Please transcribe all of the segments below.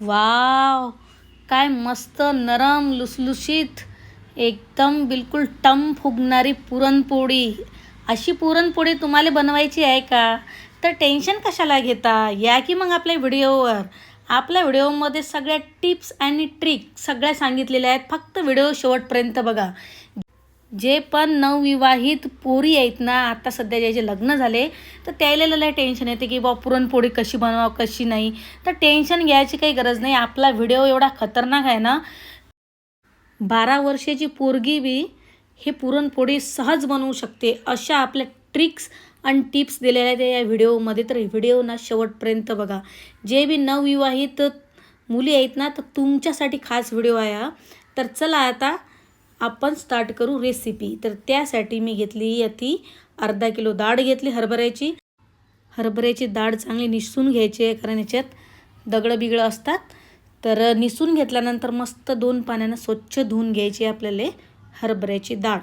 Wow. काय मस्त नरम लुसलुशीत एकदम बिलकुल टम फुगणारी पुरणपोळी. अशी पुरणपोळी तुम्हाला बनवायची आहे का? तर टेन्शन कशाला घेता? या की मग आपल्या व्हिडिओवर. आपल्या व्हिडिओमध्ये सगळ्या टिप्स आणि ट्रिक सगळ्या सांगितलेल्या आहेत. फक्त व्हिडिओ शेवटपर्यंत बघा. जे पण नवविवाहित पोरी आहेत ना आता सध्या ज्याचे लग्न झाले तर त्याला टेन्शन येते की बा पुरणपोळी कशी बनवा कशी नाही? तर टेन्शन घ्यायची काही गरज नाही. आपला व्हिडिओ एवढा खतरनाक आहे ना बारा वर्षाची पोरगी बी हे पुरणपोळी सहज बनवू शकते. अशा आपल्या ट्रिक्स आणि टिप्स दिलेल्या आहेत या व्हिडिओमध्ये तर व्हिडिओ ना शेवटपर्यंत बघा. जे बी नवविवाहित मुली आहेत ना तर तुमच्यासाठी खास व्हिडिओ आहे हा. तर चला आता आपण स्टार्ट करू रेसिपी तर त्यासाठी मी घेतली ती अर्धा किलो डाळ घेतली हरभऱ्याची. हरभऱ्याची डाळ चांगली निसून घ्यायची आहे कारण याच्यात दगडं बिगडं असतात. तर निसून घेतल्यानंतर मस्त दोन पाण्यानं स्वच्छ धुवून घ्यायची आहे आपल्याला हरभऱ्याची डाळ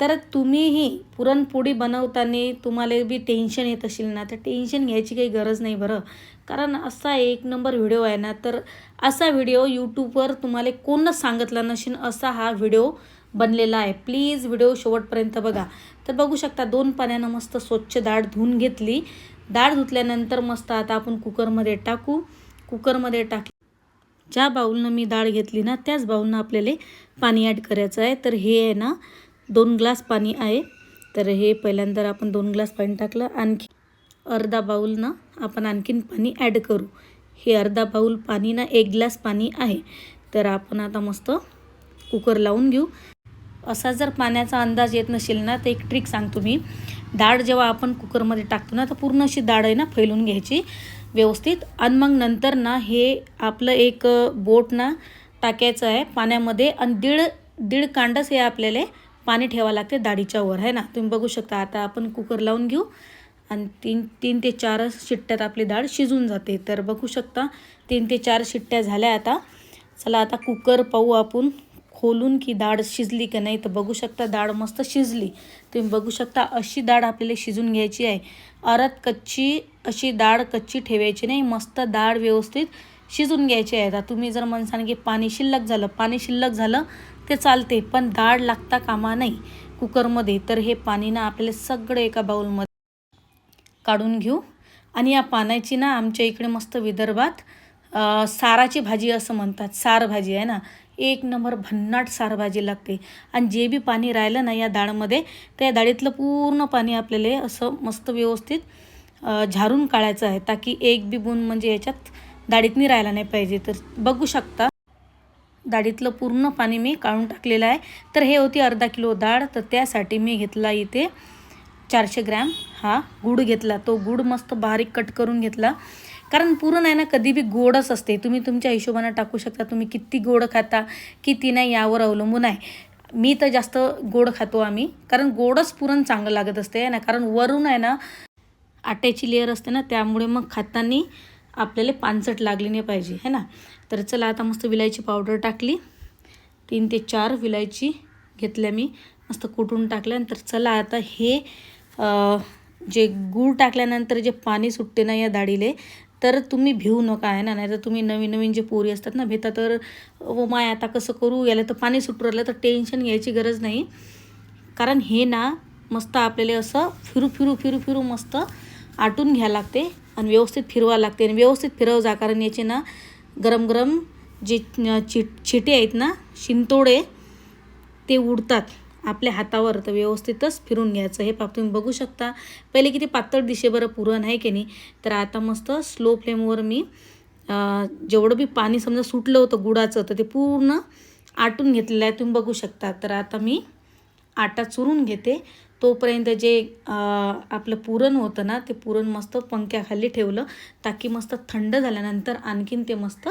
तर तुम्हीही पुरणपोळी बनवताना तुम्हाला बी टेन्शन येत असेल ना तर टेन्शन घ्यायची काही गरज नाही बरं. कारण असा एक नंबर व्हिडिओ आहे ना तर असा व्हिडिओ यूट्यूबवर तुम्हाला कोणच सांगितला नसेल असा हा व्हिडिओ बनलेला आहे. प्लीज व्हिडिओ शेवटपर्यंत बघा. तर बघू शकता दोन पाण्यानं मस्त स्वच्छ डाळ धुवून घेतली. डाळ धुतल्यानंतर मस्त आता आपण कुकरमध्ये टाकू. कुकरमध्ये टाकली. ज्या बाऊलनं मी डाळ घेतली ना त्याच बाऊलनं आपल्याला पाणी ॲड करायचं आहे. तर हे आहे ना दोन ग्लास पाणी आहे. तर हे पहिल्यांदा आपण दोन ग्लास पाणी टाकलं. आणखी अर्धा बाऊलनं आपण आणखीन पाणी ॲड करू. हे अर्धा बाऊल पाणी ना एक ग्लास पाणी आहे. तर आपण आता मस्त कुकर लावून घेऊ. असा जर पाण्याचा अंदाज येत नसेल ना तर एक ट्रिक सांगतो मी. डाळ जेव्हा आपण कुकरमध्ये टाकतो ना तर पूर्ण अशी डाळ आहे ना फैलून घ्यायची. व्यवस्थित. आणि मग नंतर ना हे आपलं एक बोट ना टाकायचं आहे पाण्यामध्ये. आणि दीड दीड कांडच हे आपल्याला पाणी ठेवावं लागते डाळीच्या वर. आहे ना? तुम्ही बघू शकता. आता आपण कुकर लावून घेऊ. आणि तीन तीन ते चार शिट्ट्यात आपली डाळ शिजून जाते. तर बघू शकता तीन ते चार शिट्ट्या झाल्या आता. चला आता कुकर पाहू आपण खोलून की डाळ शिजली का नाही. तर बघू शकता डाळ मस्त शिजली. तुम्ही बघू शकता अशी डाळ आपल्याला शिजून घ्यायची आहे. अरत कच्ची अशी डाळ कच्ची ठेवायची नाही. मस्त डाळ व्यवस्थित शिजून घ्यायची आहे. आता तुम्ही जर म्हणसान की पाणी शिल्लक झालं पाणी शिल्लक झालं ते चालते. पण डाळ लागता कामा नाही कुकरमध्ये. तर हे पाणी ना आपल्याला सगळं एका बाउलमध्ये काढून घेऊ. आणि या पाण्याची ना आमच्या इकडे मस्त विदर्भात साराची भाजी असं म्हणतात. सार भाजी आहे ना. एक नंबर भन्नाट सार भाजी लागते. आणि जे बी पाणी राहिलं ना या डाळमध्ये त्या डाळीतलं पूर्ण पाणी आपल्याला असं मस्त व्यवस्थित झारून काढायचं आहे. ताकी एक बी बुन म्हणजे याच्यात डाळीतनी राहायला नाही पाहिजे. तर बघू शकता डाळीतलं पूर्ण पाणी मी काढून टाकलेलं आहे. तर हे होती अर्धा किलो डाळ. तर त्यासाठी मी घेतला इथे चारशे ग्रॅम हा गूळ घेतला. तो गूळ मस्त बारीक कट करून घेतला. कारण पुरण आहे ना कधी बी गोडच असते. तुम्ही तुमच्या हिशोबानं टाकू शकता. तुम्ही किती गोड खाता किती नाही यावर अवलंबून आहे. मी तर जास्त गोड खातो आम्ही. कारण गोडच पुरण चांगलं लागत असते ना? कारण वरून आहे ना आट्याची लेअर असते ना त्यामुळे मग खाताना आपल्याला पानसट लागली नाही पाहिजे है ना? तर चला आता मस्त विलायची पावडर टाकली. तीन ते चार विलायची घेतल्या मी. मस्त कुटून टाकल्यानंतर चला आता हे जे गूळ टाकल्यानंतर जे पाणी सुटते ना या दाढीले तर तुम्ही भिवू नका आहे ना? नाही तर तुम्ही नवीन नवीन जे पोरी असतात ना भेता तर व माय आता कसं करू? याला तर पाणी सुटू राहिलं तर टेन्शन घ्यायची गरज नाही. कारण हे ना मस्त आपल्याला असं फिरू फिरू फिरू फिरू मस्त आटून घ्या लागते आणि व्यवस्थित फिरवा लागते. आणि व्यवस्थित फिरव जा कारण याचे ना गरम गरम जे चिट चिटे आहेत ना शिंतोडे ते उडतात. आपल्या हातावर तर व्यवस्थितच फिरून घ्यायचं. हे पाप तुम्ही बघू शकता. पहिले किती पातळ दिशेबरं पुरण आहे की नाही? तर आता मस्त स्लो फ्लेमवर मी जेवढं बी पाणी समजा सुटलं होतं गुडाचं तर ते पूर्ण आटून घेतलेलं आहे. तुम्ही बघू शकता. तर आता मी आटा चुरून घेते. तोपर्यंत जे आपलं पुरण होतं ना ते पुरण मस्त पंख्याखाली ठेवलं. ताकी मस्त थंड झाल्यानंतर आणखीन ते मस्त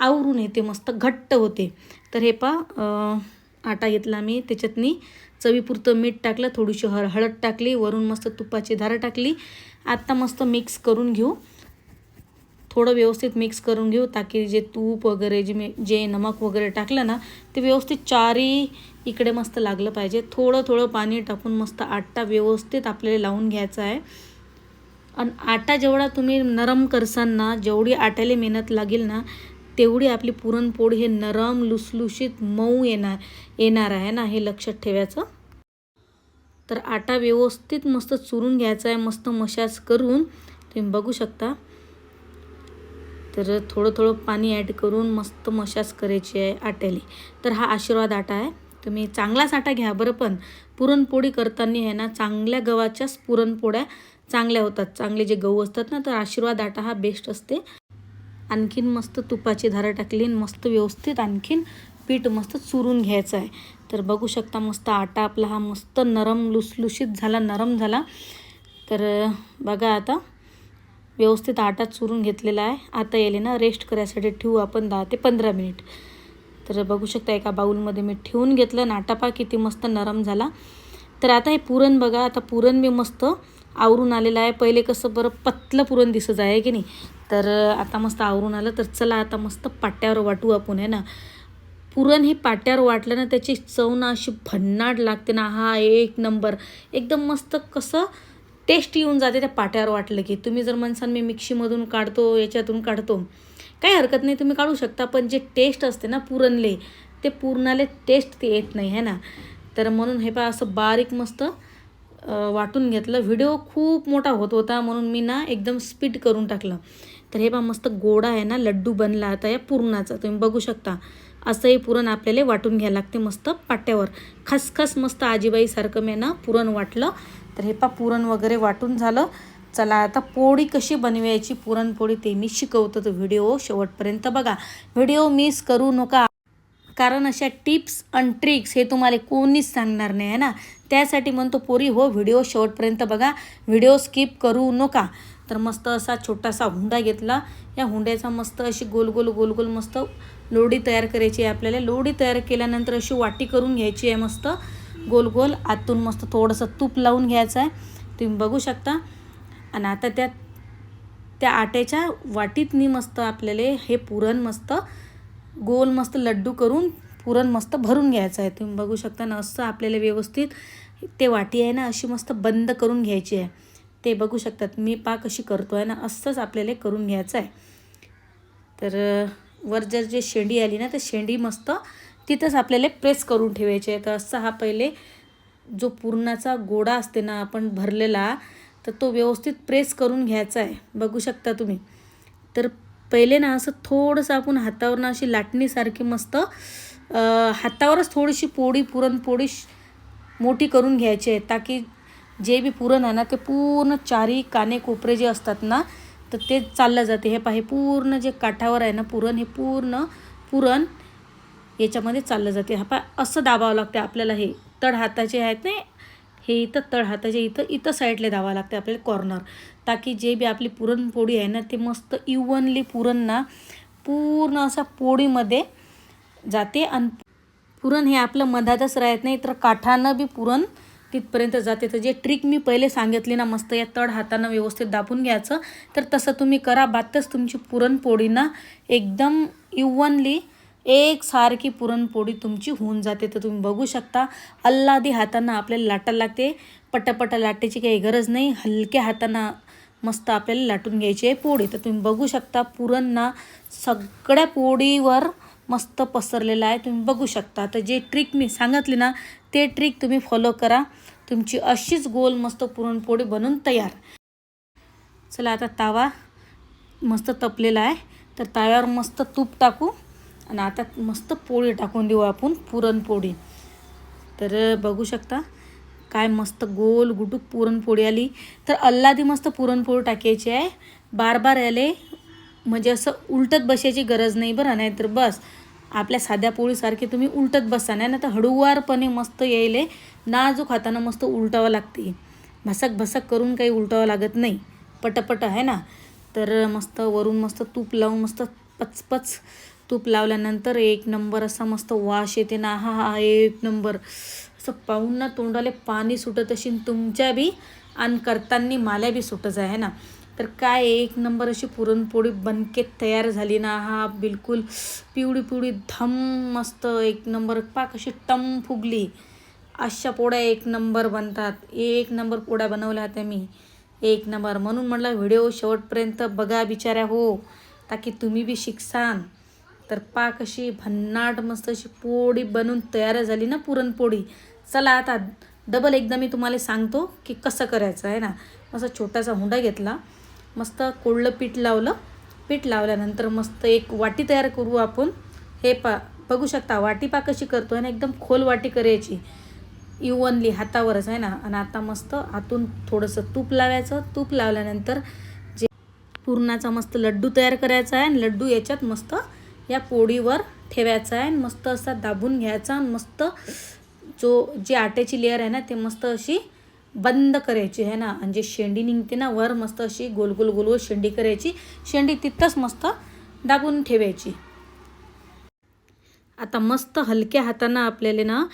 आवरून येते मस्त घट्ट होते. तर हे पा आटा घेतला मी त्याच्यातनी चवीपुरतं मीठ टाकलं थोडीशी हळ हळद टाकली वरून मस्त तुपाची धारं टाकली. आत्ता मस्त मिक्स करून घेऊ. थोडं व्यवस्थित मिक्स करून घेऊ ताकी जे तूप वगैरे जे मी जे नमक वगैरे टाकलं ना ते व्यवस्थित चारी इकडे मस्त लागलं पाहिजे. थोडं थोडं पाणी टाकून मस्त आटा व्यवस्थित आपल्याला लावून घ्यायचा आहे. आणि आटा जेवढा तुम्ही नरम करसान ना जेवढी आट्याला मेहनत लागेल ना तेवढी आपली पुरणपोळी हे नरम लुसलुशीत मऊ येणार येणार आहे ना हे लक्षात ठेवायचं. तर आटा व्यवस्थित मस्त चुरून घ्यायचा आहे मस्त मशाज करून. तुम्ही बघू शकता. तर थोडं थोडं पाणी ॲड करून मस्त मशाज करायची आहे आट्याली. तर हा आशीर्वाद आटा आहे. तुम्ही चांगलाच आटा घ्या बरं पण. पुरणपोळी करताना आहे ना चांगल्या गव्हाच्याच पुरणपोळ्या चांगल्या होतात. चांगले जे गहू असतात ना तर आशीर्वाद आटा हा बेस्ट असते. आणखीन मस्त तुपाची धारा टाकली आणि मस्त व्यवस्थित आणखीन पीठ मस्त चुरून घ्यायचं आहे. तर बघू शकता मस्त आटा आपला हा मस्त नरम लुसलुशीत झाला नरम झाला. तर बघा आता व्यवस्थित आटा चुरून घेतलेला आहे. आता येले ना रेस्ट करायसाठी ठेवू आपण दहा ते पंधरा मिनिट तर बघू शकता एका बाऊलमध्ये मी ठेवून घेतलं नाटा पा किती मस्त नरम झाला. तर आता हे पुरण बघा आता पुरण मी मस्त आवरून आलेलं आहे. पहिले कसं बरं पतलं पुरण दिसत आहे की नाही? तर आता मस्त आवरून आलं. तर चला आता मस्त पाट्यावर वाटू आपण आहे ना? पुरण हे पाट्यावर वाटलं ना त्याची चव ना अशी भन्नाट लागते ना. हा एक नंबर. एकदम मस्त कसं टेस्ट येऊन जाते त्या पाट्यावर वाटलं की. तुम्ही जर म्हणसान मी मिक्सीमधून काढतो याच्यातून काढतो. काही हरकत नाही तुम्ही काढू शकता. पण जे टेस्ट असते ना पुरणले ते पुरणाले टेस्ट ते येत नाही है ना? तर म्हणून हे पा असं बारीक मस्त वाटून घेतलं. व्हिडिओ खूप मोठा होत होता म्हणून मी ना एकदम स्पीड करून टाकलं. तर हे पहा मस्त गोडा आहे ना लड्डू बनला आता या पुरणाचा. तुम्ही बघू शकता. असंही पुरण आपल्याला वाटून घ्यायला लागते मस्त पाट्यावर. खसखस मस्त आजीबाईसारखं मी ना पुरण वाटलं. तर हे पा पुरण वगैरे वाटून झालं. चला आता पोळी कशी बनवायची पुरणपोळी ते मी शिकवतो तो व्हिडिओ शेवटपर्यंत बघा. व्हिडिओ मिस करू नका. कारण अशा टिप्स अँड ट्रिक्स हे तुम्हाला कोणीच सांगणार नाही आहे ना? त्यासाठी म्हणतो पोरी हो व्हिडिओ शेवटपर्यंत बघा. व्हिडिओ स्किप करू नका. तर मस्त असा छोटासा हुंडा घेतला. या हुंड्याचा मस्त अशी गोल गोल गोल गोल मस्त लोडी तयार करायची आहे आपल्याला. लोडी तयार केल्यानंतर अशी वाटी करून घ्यायची आहे मस्त. गोल गोल. आतून मस्त थोडंसं तूप लावून घ्यायचं आहे. तुम्ही बघू शकता. आणि आता त्या त्या आट्याच्या वाटीतनी मस्त आपल्याला हे पुरण मस्त गोल मस्त लड्डू करून पुरण मस्त भरून घ्यायचं आहे. तुम्ही बघू शकता ना असं आपल्याला व्यवस्थित ते वाटी आहे ना अशी मस्त बंद करून घ्यायची आहे. ते बघू शकतात मी पाक अशी करतो आहे ना असंच आपल्याला करून घ्यायचं आहे. तर वर जर जे शेंडी आली ना तर शेंडी मस्त तिथंच आपल्याला प्रेस करून ठेवायची आहे. तर असं हा पहिले जो पुरणाचा गोडा असते ना आपण भरलेला तर तो व्यवस्थित प्रेस करून घ्यायचा आहे. बघू शकता तुम्ही. तर पहिले ना असं थोडंसं आपण हातावरनं अशी लाटणीसारखी मस्त हातावरच थोडीशी पोळी पुरणपोळी मोठी करून घ्यायची आहे. ताकी जे बी पुरण आहे ना ते पूर्ण चारी काने कोपरे जे असतात ना तर ते चाललं जाते. हे पाहे पूर्ण जे काठावर आहे ना पुरण हे पूर्ण पुरण याच्यामध्ये चाललं जाते. हा पा असं दाबावं लागते आपल्याला हे. तड हाताचे आहेत ना हे इथं तळहाताच्या इथं इथं साईडला धावा लागते आपल्याला कॉर्नर ताकी जे बी आपली पुरणपोळी आहे ना ते मस्त इवनली पुरण ना पूर्ण असा पोळीमध्ये जाते आणि पुरण हे आपलं मधातच राहत नाही तर काठानं बी पुरण तिथपर्यंत जाते. तर जे ट्रिक मी पहिले सांगितली ना मस्त या तड हातानं व्यवस्थित दाबून घ्यायचं. तर तसं तुम्ही करा बातच तुमची पुरणपोळी ना एकदम इवनली एक सारखी पुरणपोळी तुमची होऊन जाते. तर तुम्ही बघू शकता अल्लादी हातांना आपल्याला लाटायला लागते. पटापटा लाटायची काही गरज नाही. हलक्या हातांना मस्त आपल्याला लाटून घ्यायची आहे पोळी. तर तुम्ही बघू शकता पुरण ना सगळ्या पोळीवर मस्त पसरलेलं आहे. तुम्ही बघू शकता. तर जे ट्रिक मी सांगितली ना ते ट्रिक तुम्ही फॉलो करा. तुमची अशीच गोल मस्त पुरणपोळी बनून तयार. चला आता तावा मस्त तपलेला आहे. तर ताव्यावर मस्त तूप टाकू. आणि आता मस्त पोळी टाकून देऊ आपण पुरणपोळी. तर बघू शकता काय मस्त गोल गुटूक पुरणपोळी आली. तर अल्लादी मस्त पुरणपोळी टाकायची आहे. बार बार याले म्हणजे असं उलटत बसायची गरज नाही बरं नाही तर बस. आपल्या साध्या पोळीसारखी तुम्ही उलटत बसा नाही ना तर हळूवारपणे मस्त यायले. नाजूक हाताना मस्त उलटावं लागते. भसक भसक करून काही उलटावं लागत नाही. पटपट आहे ना? तर मस्त वरून मस्त तूप लावून मस्त पचपच तूप लावल्यानंतर एक नंबर असा मस्त वाश येते ना हा हा एक नंबर. असं पाहून ना तोंडाला पाणी सुटत असेल तुमच्या बी आणि करताना माल्या बी सुटत आहे ना? तर काय एक नंबर अशी पुरणपोळी बनके तयार झाली ना हा बिलकुल पिवळी पिवळी धम मस्त एक नंबर. पाक अशी टम फुगली. अशा पोळ्या एक नंबर बनतात. एक नंबर पोळ्या बनवल्या होत्या मी. एक नंबर. म्हणून म्हटलं व्हिडिओ शेवटपर्यंत बघा बिचाऱ्या हो. ताकी तुम्ही बी शिकसान. तर पाक अशी भन्नाट मस्त अशी पोळी बनून तयार झाली ना पुरणपोळी. चला आता डबल एकदा मी तुम्हाला सांगतो की कसं करायचं आहे ना? असं छोटासा हुंडा घेतला मस्त कोळलं पीठ लावलं. पीठ लावल्यानंतर मस्त एक वाटी तयार करू आपण. हे पा बघू शकता वाटी पा कशी करतो आहे ना एकदम खोल वाटी करायची. इवनली हातावरच आहे ना? आणि आता मस्त आतून थोडंसं तूप लावायचं. तूप लावल्यानंतर जे पुरणाचा मस्त लड्डू तयार करायचा आहे आणि लड्डू याच्यात मस्त या पोळीवर ठेवायचा आहे आणि मस्त असा दाबून घ्यायचा आणि मस्त जो जी आट्याची लेअर आहे ना ते मस्त अशी बंद करायची आहे ना? आणि जे शेंडी निघते ना वर मस्त अशी गोल गोल गोल गोल शेंडी करायची. शेंडी तिथंच मस्त दाबून ठेवायची. आता मस्त हलक्या हातानं आपल्याला ना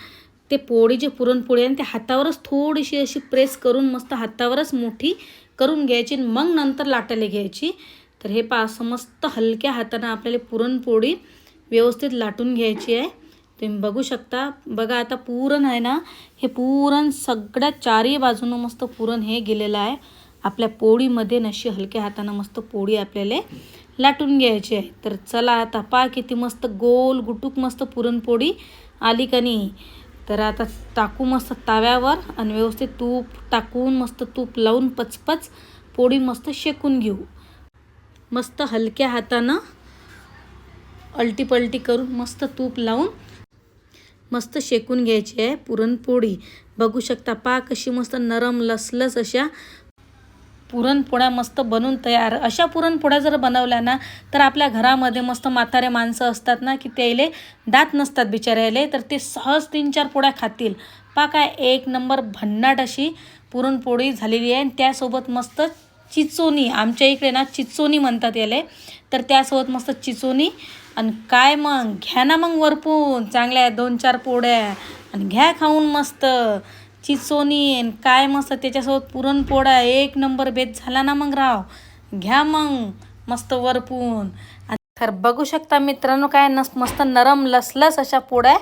ते पोळी जे पुरणपोळी आहे ना, हातावरच थोडीशी अशी प्रेस करून मस्त हातावरच मोठी करून घ्यायची आणि मग नंतर लाटायला घ्यायची. तर हे पा असं मस्त हलक्या हातानं आपल्याला पुरणपोळी व्यवस्थित लाटून घ्यायची आहे. तुम्ही बघू शकता. बघा आता पुरण आहे ना हे पुरण सगळ्या चारही बाजूनं मस्त पुरण हे गेलेलं आहे. आपल्या पोळीमध्ये नशी हलक्या हातानं मस्त पोळी आपल्याला लाटून घ्यायची आहे. तर चला आता पा किती मस्त गोल गुटूक मस्त पुरणपोळी आली का नाही. तर आता टाकू मस्त ताव्यावर आणि व्यवस्थित तूप टाकून मस्त तूप लावून पचपच पोळी मस्त शेकून घेऊ. मस्त हलक्या हातानं अलटीपलटी करून मस्त तूप लावून मस्त शेकून घ्यायची आहे पुरणपोळी. बघू शकता पा कशी मस्त नरम लसलस अशा पुरणपोळ्या मस्त बनून तयार. अशा पुरणपोळ्या जर बनवल्या ना तर आपल्या घरामध्ये मस्त म्हातारे माणसं असतात ना की त्याले दात नसतात बिचाऱ्याले तर ते सहज तीन चार पोळ्या खातील. पा काय एक नंबर भन्नाट अशी पुरणपोळी झालेली आहे आणि त्यासोबत मस्त चिचोनी आमच्या इकडे ना चिचोनी म्हणतात याले. तर त्यासोबत मस्त चिचोनी. आणि काय मग? घ्या ना मग वरपून. चांगल्या दोन चार पोळ्या. आणि घ्या खाऊन मस्त. चिचोनी आणि काय मस्त त्याच्यासोबत पुरणपोळ्या. एक नंबर बेत झाला ना मग राव. घ्या मग मस्त वरपून. तर बघू शकता मित्रांनो काय नस मस्त नरम लसलस अशा पोळ्या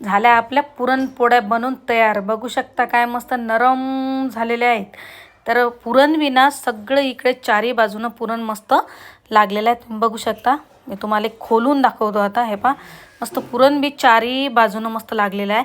झाल्या आपल्या पुरणपोळ्या बनून तयार. बघू शकता काय मस्त नरम झालेल्या आहेत. तर पुरणविना सगळं इकडे चारी बाजूनं पुरण मस्त लागलेलं आहे. तुम्ही बघू शकता. मी तुम्हाला खोलून दाखवतो आता. हे पा मस्त पुरण बी चारी बाजूनं मस्त लागलेलं आहे.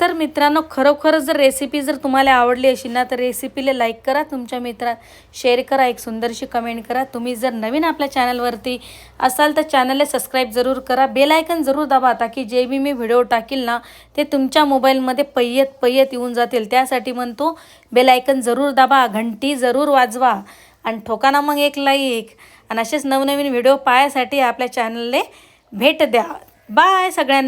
तर मित्रांनो खरोखरच जर रेसिपी जर तुम्हाला आवडली असेल ना तर रेसिपीला लाईक करा. तुमच्या मित्रात शेअर करा. एक सुंदरशी कमेंट करा. तुम्ही जर नवीन आपल्या चॅनलवरती असाल तर चॅनलला सबस्क्राईब जरूर करा. बेल आयकन जरूर दाबा. ताकी जे बी मी व्हिडिओ टाकील ना ते तुमच्या मोबाईलमध्ये पय्यत पय्यत येऊन जातील. त्यासाठी म्हणतो बेल आयकन जरूर दाबा. घंटी जरूर वाजवा. आणि ठोकाना मग एक लाईक आणि असेच नवनवीन व्हिडिओ पाहायसाठी आपल्या चॅनलला भेट द्या. बाय सगळ्यांना.